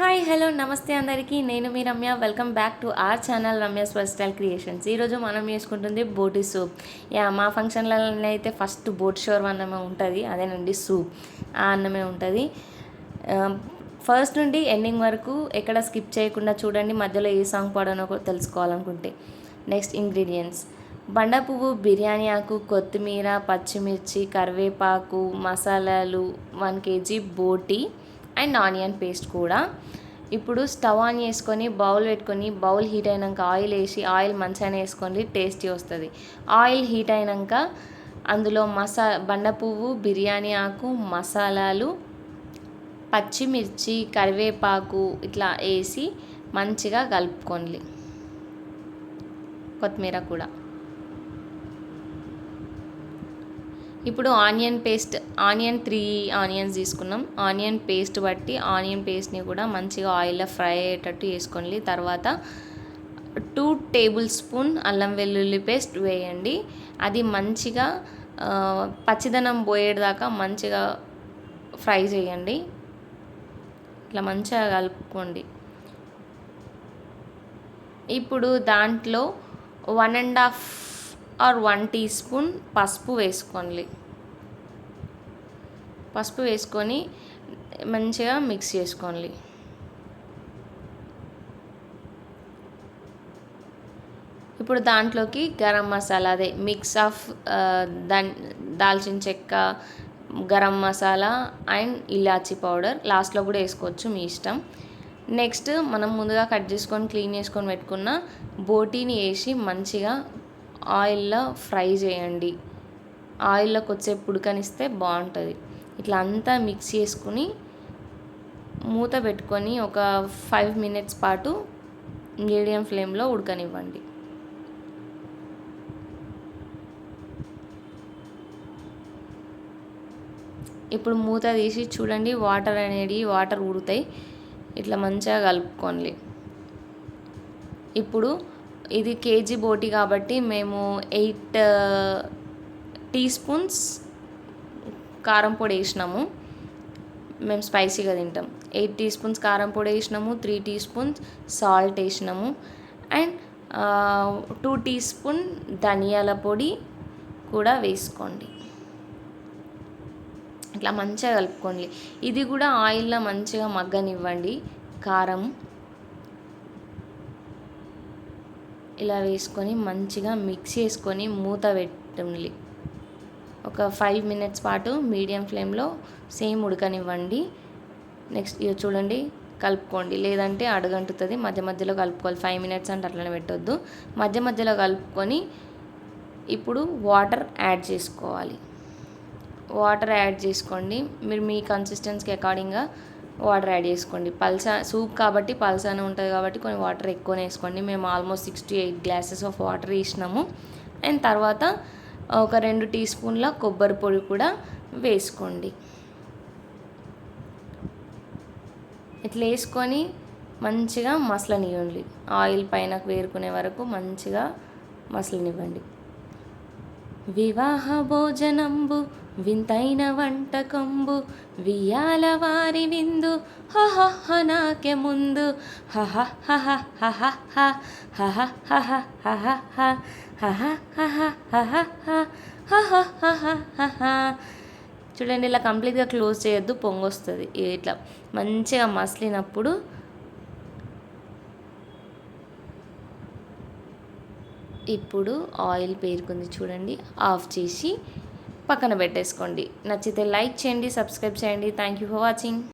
Hi hello నమస్తే అందరికీ. నేను మీ Ramya. Welcome back to our channel Ramya style creations ఈరోజు మనం చేసుకుంటుంది బోటి సూప్. యా మా ఫంక్షన్లలో అయితే ఫస్ట్ బోట్ షోర్ అన్నమే ఉంటుంది. అదేనండి సూప్. ఆ అన్నమే ఉంటుంది. ఫస్ట్ నుండి ఎండింగ్ వరకు ఎక్కడ స్కిప్ చేయకుండా చూడండి. మధ్యలో ఏ సాంగ్ పాడనో తెలుసుకోవాలనుకుంటే. నెక్స్ట్ ఇంగ్రీడియంట్స్ బండ పువ్వు బిర్యానీ ఆకు కొత్తిమీర పచ్చిమిర్చి కరివేపాకు మసాలాలు వన్ కేజీ బోటి. అండ్ ఆనియన్ పేస్ట్ కూడా. ఇప్పుడు స్టవ్ ఆన్ చేసుకొని బౌల్ పెట్టుకొని బౌల్ హీట్ అయినాక ఆయిల్ వేసి ఆయిల్ మంచిగా వేసుకోండి టేస్టీ వస్తుంది. ఆయిల్ హీట్ అయినాక అందులో మసా బండ పువ్వు బిర్యానీ ఆకు మసాలాలు పచ్చిమిర్చి కరివేపాకు ఇట్లా వేసి మంచిగా కలుపుకోండి. కొత్తిమీర కూడా. ఇప్పుడు onion paste onion three onions తీసుకున్నాం. ఆనియన్ పేస్ట్ బట్టి ఆనియన్ పేస్ట్ని కూడా మంచిగా ఆయిల్లో ఫ్రై అయ్యేటట్టు వేసుకోండి తర్వాత టూ టేబుల్ స్పూన్ అల్లం వెల్లుల్లి పేస్ట్ వేయండి. అది మంచిగా పచ్చిదనం పోయేదాకా మంచిగా ఫ్రై చేయండి. ఇట్లా మంచిగా కలుపుకోండి. ఇప్పుడు దాంట్లో one and half or one teaspoon పసుపు వేసుకోండి. పసుపు వేసుకొని మంచిగా మిక్స్ చేసుకోండి. ఇప్పుడు దాంట్లోకి గరం మసాలా అదే మిక్స్ ఆఫ్ దాన్ దాల్చిన చెక్క గరం మసాలా అండ్ ఇలాచీ పౌడర్. లాస్ట్లో కూడా వేసుకోవచ్చు మీ ఇష్టం. నెక్స్ట్ మనం ముందుగా కట్ చేసుకొని క్లీన్ చేసుకొని పెట్టుకున్న బోటీని వేసి మంచిగా ఆయిల్లో ఫ్రై చేయండి. ఆయిల్లో కొద్దిసేపు ఉడకనిస్తే బాగుంటుంది. ఇట్లా అంతా మిక్స్ చేసుకుని మూత పెట్టుకొని ఒక ఫైవ్ మినిట్స్ పాటు మీడియం ఫ్లేమ్లో ఉడకనివ్వండి. ఇప్పుడు మూత తీసి చూడండి వాటర్ అనేది వాటర్ ఉడుతాయి ఇట్లా మంచిగా కలుపుకోండి. ఇప్పుడు ఇది కేజీ బోటి కాబట్టి మేము ఎయిట్ టీ స్పూన్స్ కారం పొడి వేసినాము. మేము స్పైసీగా తింటాం. ఎయిట్ టీ స్పూన్స్ కారం పొడి వేసినాము త్రీ టీ స్పూన్స్ సాల్ట్ వేసినాము. అండ్ టూ టీ స్పూన్ ధనియాల పొడి కూడా వేసుకోండి. ఇట్లా మంచిగా కలుపుకోండి. ఇది కూడా ఆయిల్లో మంచిగా మగ్గనివ్వండి. కారం. ఇలా వేసుకొని మంచిగా మిక్స్ చేసుకొని మూత పెట్టండి. ఒక ఫైవ్ మినిట్స్ పాటు మీడియం ఫ్లేమ్లో సేమ్ ఉడకనివ్వండి. నెక్స్ట్ ఇవి చూడండి కలుపుకోండి. లేదంటే అడగంటుతుంది మధ్య మధ్యలో కలుపుకోవాలి. ఫైవ్ మినిట్స్ అంటే అట్లనే పెట్టొద్దు. మధ్య మధ్యలో కలుపుకొని ఇప్పుడు వాటర్ యాడ్ చేసుకోవాలి. వాటర్ యాడ్ చేసుకోండి. మీరు మీ కన్సిస్టెన్సీకి అకార్డింగ్గా వాటర్ యాడ్ చేసుకోండి. పల్సా సూప్ కాబట్టి పల్సానే ఉంటుంది కాబట్టి కొన్ని వాటర్ ఎక్కువనే వేసుకోండి. మేము almost six to eight glasses of water వేసినాము. అండ్ తర్వాత ఒక రెండు టీ స్పూన్ల కొబ్బరి పొడి కూడా వేసుకోండి. ఇట్లా వేసుకొని మంచిగా మసలనివ్వండి. ఆయిల్ పైన వేరుకునే వరకు మంచిగా మసలనివ్వండి. వివాహ భోజనంబు వింతైన వంటకంబు వియాల వారి విందు హహ నాకే ముందు హహ హహ హహ హహ హహ హహ హహ చూడండి ఇలా కంప్లీట్గా క్లోజ్ చేయొద్దు పొంగొస్తుంది ఇట్లా మంచిగా మసిలినప్పుడు ఇప్పుడు ఆయిల్ పేరుకుంది చూడండి ఆఫ్ చేసి పక్కన పెట్టేసుకోండి. నచ్చితే లైక్ చేయండి సబ్స్క్రైబ్ చేయండి. Thank you for watching